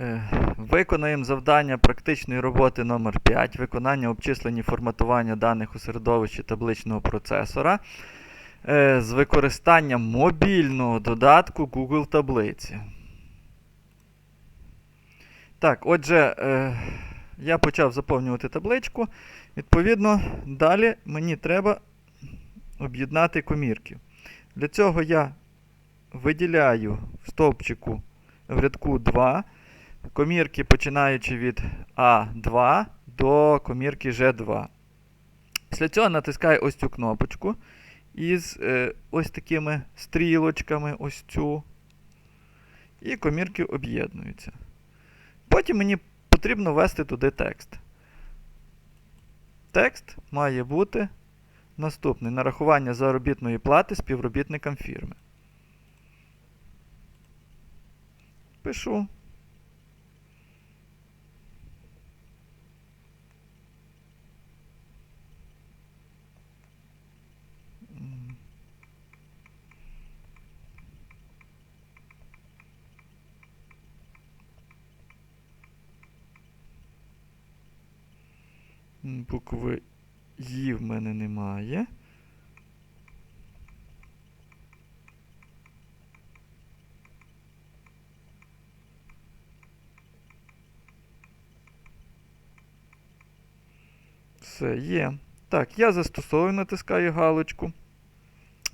Е, Виконаємо завдання практичної роботи номер 5 виконання обчислень і форматування даних у середовищі табличного процесора е, з використанням мобільного додатку Google таблиці. Так, отже, е, я почав заповнювати табличку. Відповідно, далі мені треба об'єднати комірки. Для цього я виділяю в стовпчику в рядку 2 комірки, починаючи від А2 до комірки G2. Після цього натискаю ось цю кнопочку із е, ось такими стрілочками, ось цю. І комірки об'єднуються. Потім мені потрібно ввести туди текст. Текст має бути наступний: нарахування заробітної плати співробітникам фірми. Пишу. Букви «І» в мене немає. Все є. Так, я застосовую, натискаю галочку.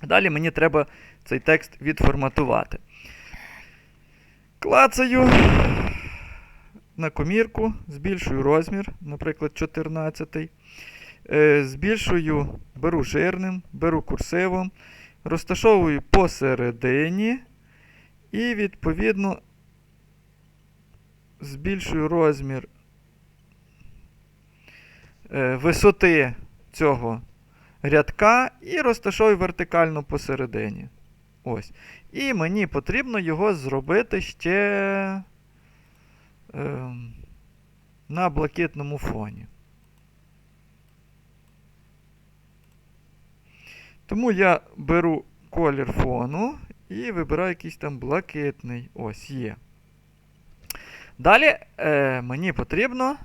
Далі мені треба цей текст відформатувати. Клацаю на комірку, збільшую розмір, наприклад, 14. Е, збільшую, беру жирним, беру курсивом, розташовую посередині і, відповідно, збільшую розмір е, висоти цього рядка і розташовую вертикально посередині. Ось. І мені потрібно його зробити ще на блакитному фоні. Тому я беру колір фону і вибираю якийсь там блакитний. Ось є. Далі е, мені потрібно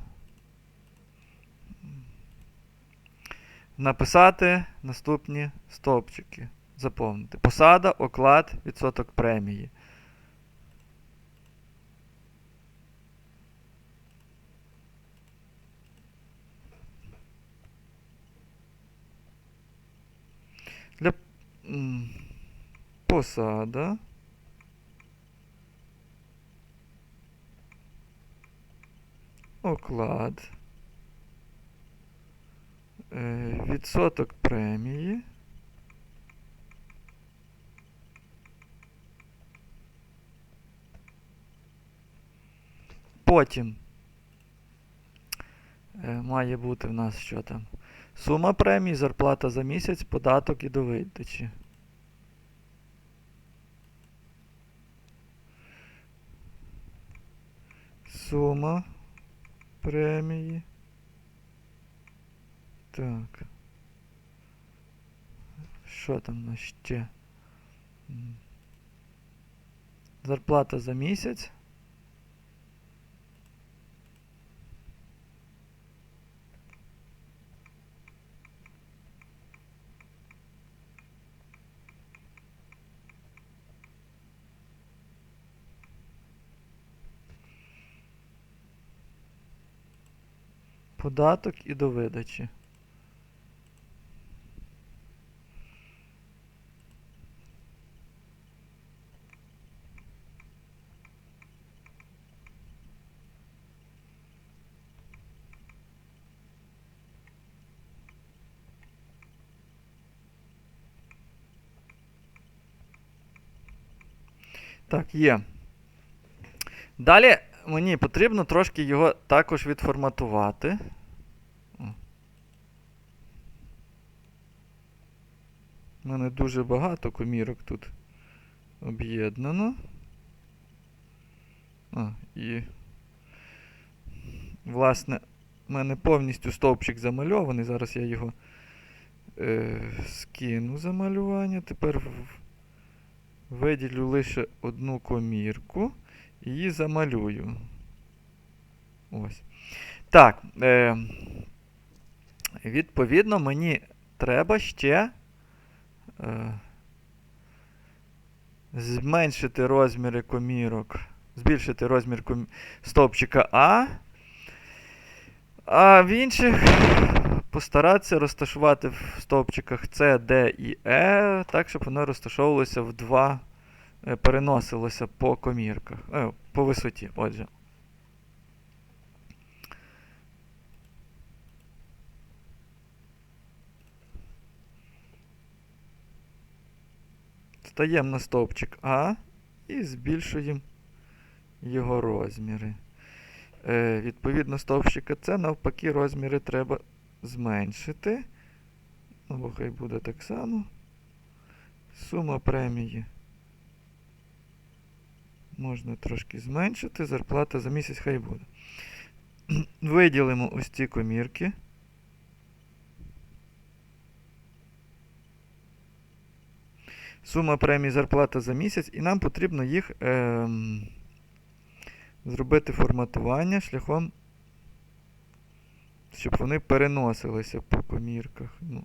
написати наступні стовпчики. Заповнити. Посада, оклад, відсоток премії. Для посада. Оклад. Е, відсоток премії. Потім е, має бути в нас що там? Сума премій, зарплата за місяць, податок і до видачі. Сума премії. Так. Що там у нас ще? Зарплата за місяць. Податок і до видачі. Так, є. Далі мені потрібно трошки його також відформатувати. О. У мене дуже багато комірок тут об'єднано. А, і, власне, у мене повністю стовпчик замальований. Зараз я його е, скину замалювання. Тепер виділю лише одну комірку і її замалюю. Ось. Так. Е, відповідно, мені треба ще зменшити розміри комірок, збільшити розмір ком... стовпчика А. А в інших постаратися розташувати в стовпчиках С, Д і Е, так, щоб воно розташовувалося в два, е, переносилося по комірках, е, по висоті. Отже. Стаємо на стовпчик А і збільшуємо його розміри. Е, відповідно, стовпчика С навпаки розміри треба зменшити. Ну, хай буде так само. Сума премії можна трошки зменшити. Зарплата за місяць хай буде. Виділимо ось ці комірки. Сума премії зарплата за місяць, і нам потрібно їх е, зробити форматування шляхом, щоб вони переносилися по комірках. Ну,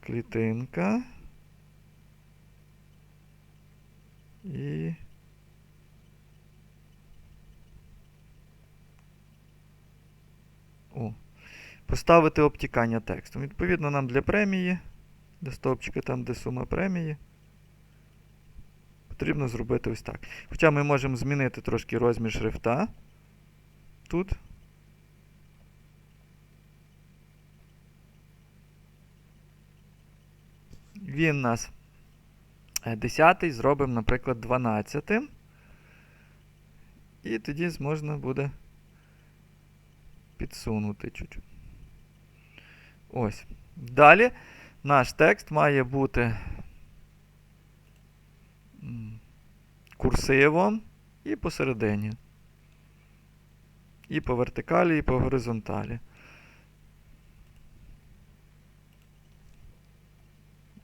клітинка. І. О. Поставити обтікання тексту. Відповідно, нам для премії, для стовпчика, там, де сума премії, потрібно зробити ось так. Хоча ми можемо змінити трошки розмір шрифта. Тут. Він у нас 10 зробимо, наприклад, 12. І тоді можна буде підсунути чуть-чуть. Ось. Далі наш текст має бути курсивом і посередині. І по вертикалі, і по горизонталі.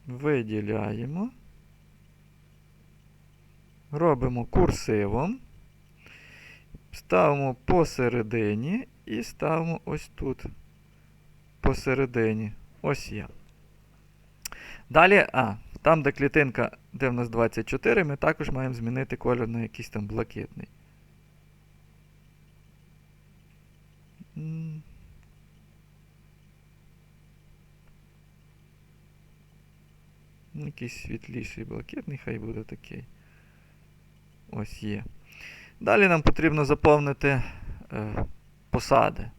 Виділяємо. Робимо курсивом. Ставимо посередині і ставимо ось тут. Посередині. Ось я. Далі, а, там, де клітинка, де в нас 24, ми також маємо змінити колір на якийсь там блакитний. Якийсь світліший блакитний, хай буде такий. Ось є. Далі нам потрібно заповнити е, посади.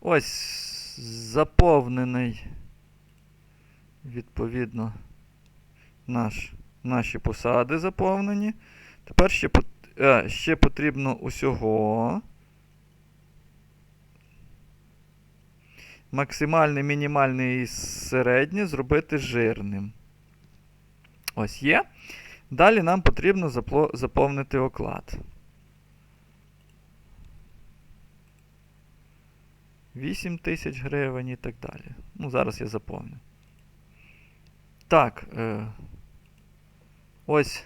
Ось заповнений, відповідно, наш, наші посади заповнені. Тепер ще, е, ще потрібно усього. Максимальне, мінімальне і середнє зробити жирним. Ось є. Далі нам потрібно заповнити оклад. 8 тисяч гривень і так далі. Ну, зараз я заповню. Так. Е, Ось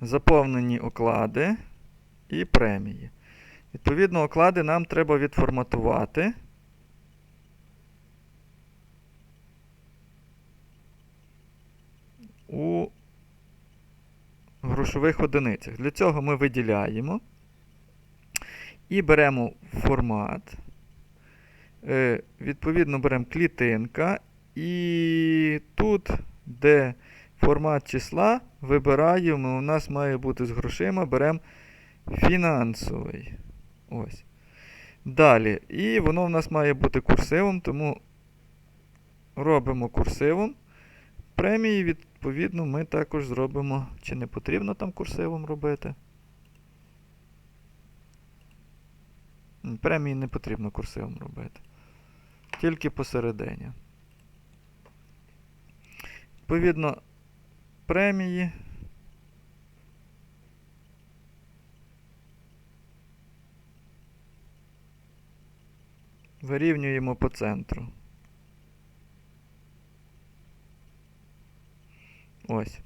заповнені оклади і премії. Відповідно, оклади нам треба відформатувати. у грошових одиницях. Для цього ми виділяємо і беремо формат. Е, Відповідно, беремо клітинка. І тут, де формат числа, вибираємо, у нас має бути з грошима, беремо фінансовий. Ось. Далі. І воно в нас має бути курсивом, тому робимо курсивом. Премії, відповідно, ми також зробимо, чи не потрібно там курсивом робити. Премії не потрібно курсивом робити. Тільки посередині. Відповідно, премії. Вирівнюємо по центру. Ось.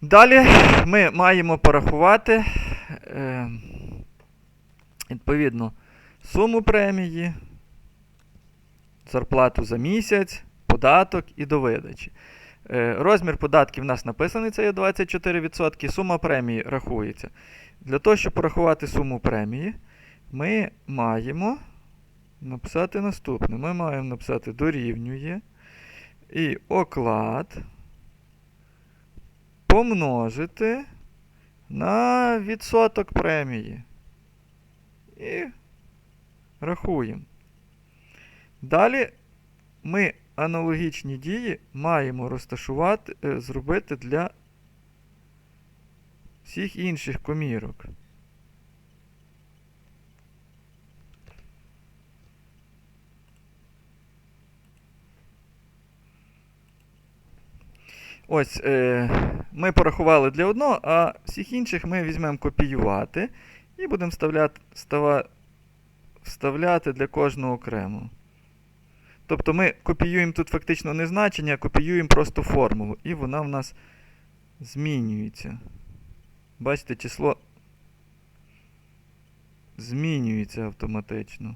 Далі ми маємо порахувати е, відповідно суму премії, зарплату за місяць, податок і до видачі. Е, розмір податків у нас написаний, це є 24%. Сума премії рахується. Для того, щоб порахувати суму премії, ми маємо написати наступне. Ми маємо написати дорівнює і оклад помножити на відсоток премії. І рахуємо. Далі ми аналогічні дії маємо розташувати, е, зробити для всіх інших комірок. Ось е, ми порахували для одного, а всіх інших ми візьмемо копіювати і будемо вставляти, става, вставляти для кожного окремо. Тобто ми копіюємо тут фактично не значення, а копіюємо просто формулу. І вона в нас змінюється. Бачите, число змінюється автоматично.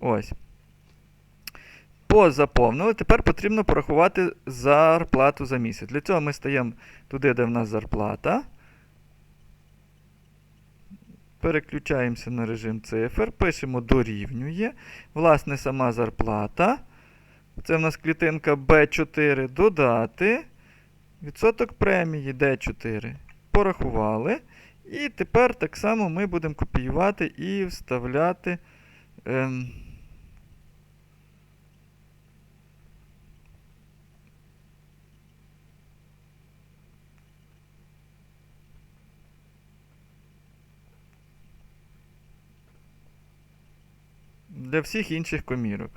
Ось. Позаповнили. Тепер потрібно порахувати зарплату за місяць. Для цього ми стаємо туди, де в нас зарплата. Переключаємося на режим цифр, пишемо дорівнює. Власне, сама зарплата. Це в нас клітинка B4. Додати. Відсоток премії D4. Порахували. І тепер так само ми будемо копіювати і вставляти. Ем, для всіх інших комірок.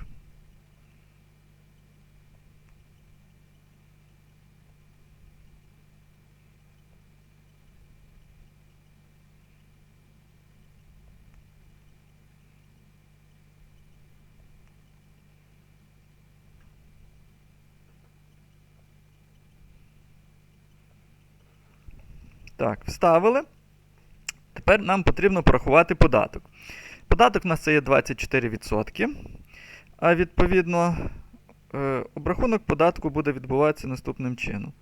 Так, вставили. Тепер нам потрібно порахувати податок. Податок у нас це є 24%. А відповідно, е, обрахунок податку буде відбуватися наступним чином.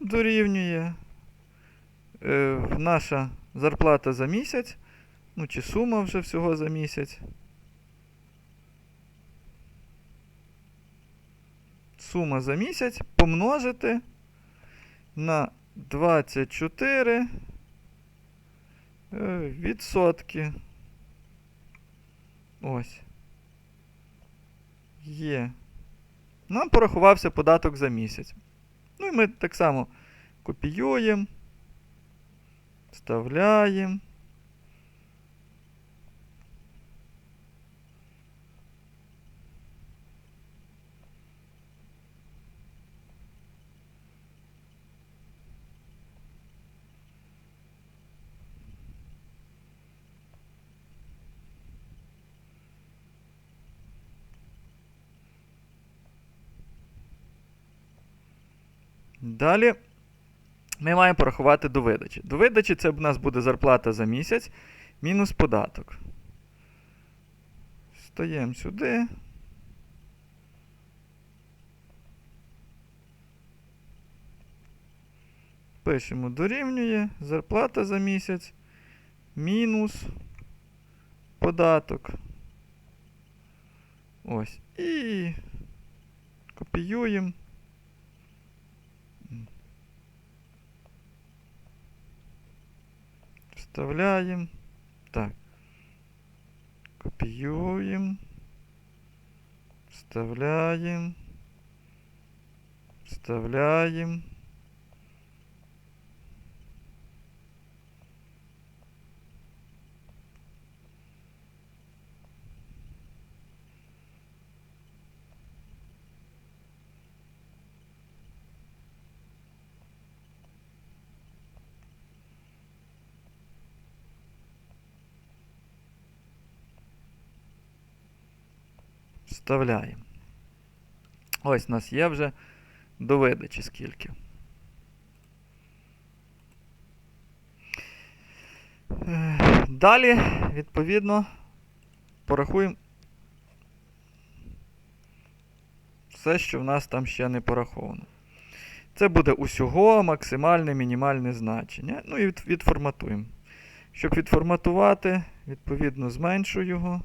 Дорівнює е, наша зарплата за місяць. Ну, чи сума вже всього за місяць. Сума за місяць помножити на 24 е, відсотки. Ось. Є. Нам порахувався податок за місяць. Ну і ми так само копіюємо, вставляємо. Далі ми маємо порахувати до видачі. До видачі це в нас буде зарплата за місяць мінус податок. Стаємо сюди. Пишемо дорівнює зарплата за місяць мінус податок. Ось. І копіюємо. Вставляємо. Так. Копіюємо. Вставляємо. Вставляємо. Вставляємо. Ось у нас є вже до видачі скільки. Е, Далі, відповідно, порахуємо все, що в нас там ще не пораховано. Це буде усього максимальне мінімальне значення. Ну і відформатуємо. Щоб відформатувати, відповідно, зменшую його.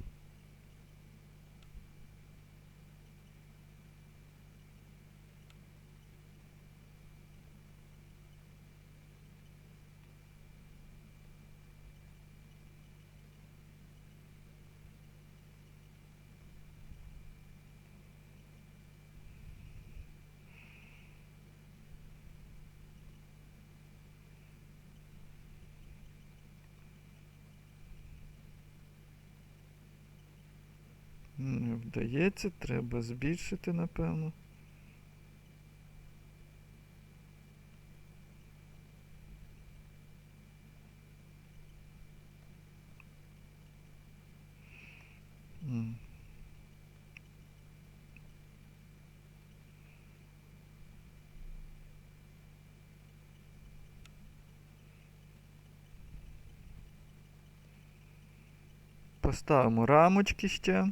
Не треба збільшити, напевно. Поставимо рамочки ще.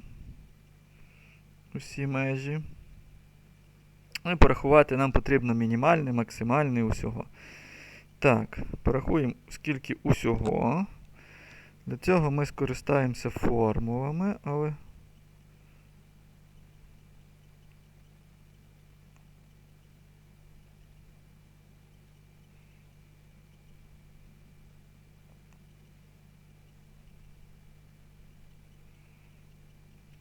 Усі межі. Ну і порахувати нам потрібно мінімальний, максимальний усього. Так, порахуємо, скільки усього. Для цього ми скористаємося формулами, але.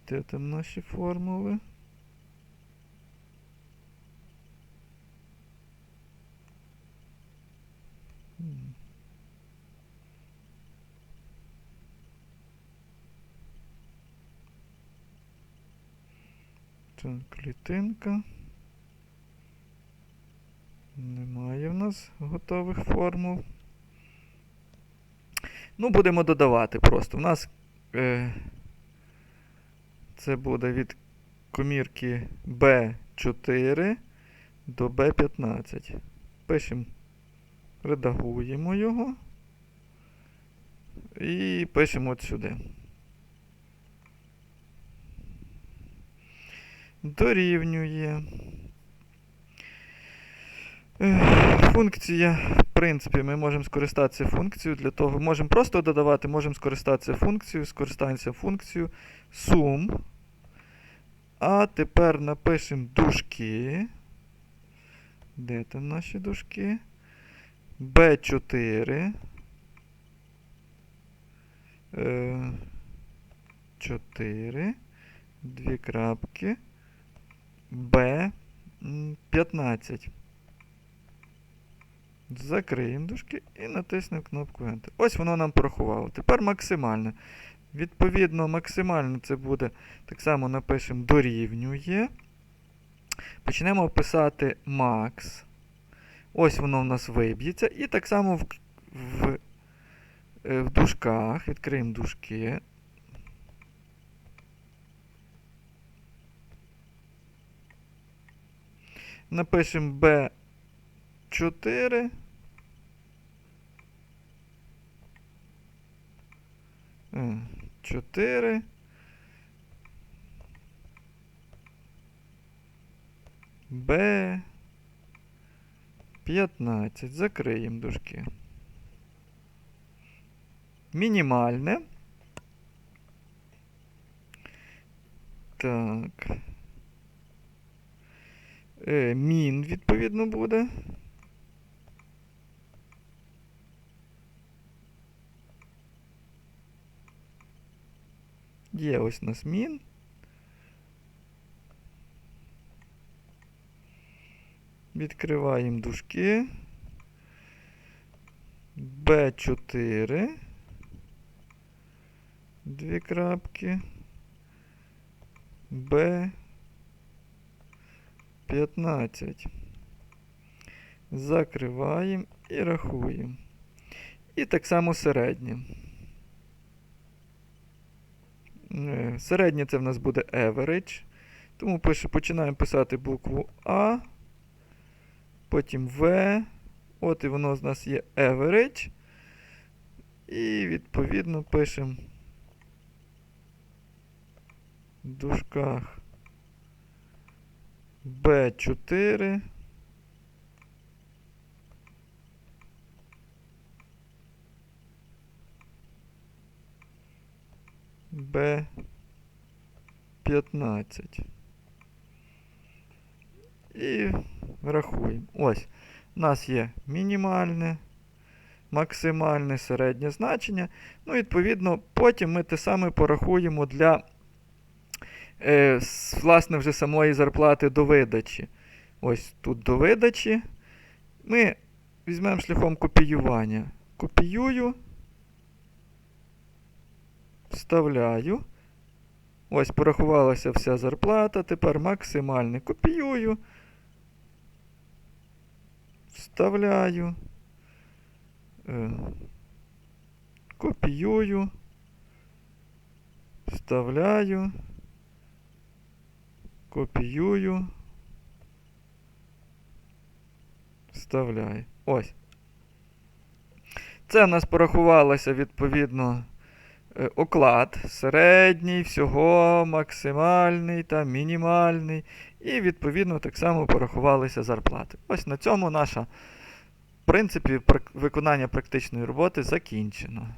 Де там наші формули? Так, клітинка. Немає в нас готових формул. Ну, будемо додавати просто. У нас е, це буде від комірки B4 до B15. Пишемо, редагуємо його і пишемо от сюди. Дорівнює. Функція, принципі, ми можемо скористатися функцією для того. Можемо просто додавати, можемо скористатися функцією, скористаємося функцією сум. А тепер напишемо дужки. Де там наші дужки? B4. Е, 4. Дві крапки. B15. Закриємо дужки і натиснемо кнопку Enter. Ось воно нам порахувало. Тепер максимальне. Відповідно, максимально це буде, так само напишемо дорівнює. Почнемо писати max. Ось воно в нас виб'ється. І так само в в, е, в дужках, відкриємо дужки. Напишемо B. 4. Чотири. Б. 15. Закриємо дужки. Мінімальне. Так. Е, Мін, відповідно, буде. Є ось у нас мін. Відкриваємо дужки. B4. Дві крапки. B. 15. Закриваємо і рахуємо. І так само середнє. Е, Середнє це в нас буде average. Тому починаємо писати букву А. Потім В. От і воно з нас є average. І відповідно пишемо в дужках B4. Б15. І рахуємо. Ось. У нас є мінімальне, максимальне, середнє значення. Ну, відповідно, потім ми те саме порахуємо для е, власне вже самої зарплати до видачі. Ось тут до видачі. Ми візьмемо шляхом копіювання. Копіюю. Вставляю. Ось порахувалася вся зарплата. Тепер максимальне копіюю. Вставляю. Е, Копіюю. Вставляю. Копіюю. Вставляю. Ось. Це в нас порахувалося відповідно оклад середній, всього максимальний та мінімальний. І відповідно так само порахувалися зарплати. Ось на цьому наша, в принципі, виконання практичної роботи закінчено.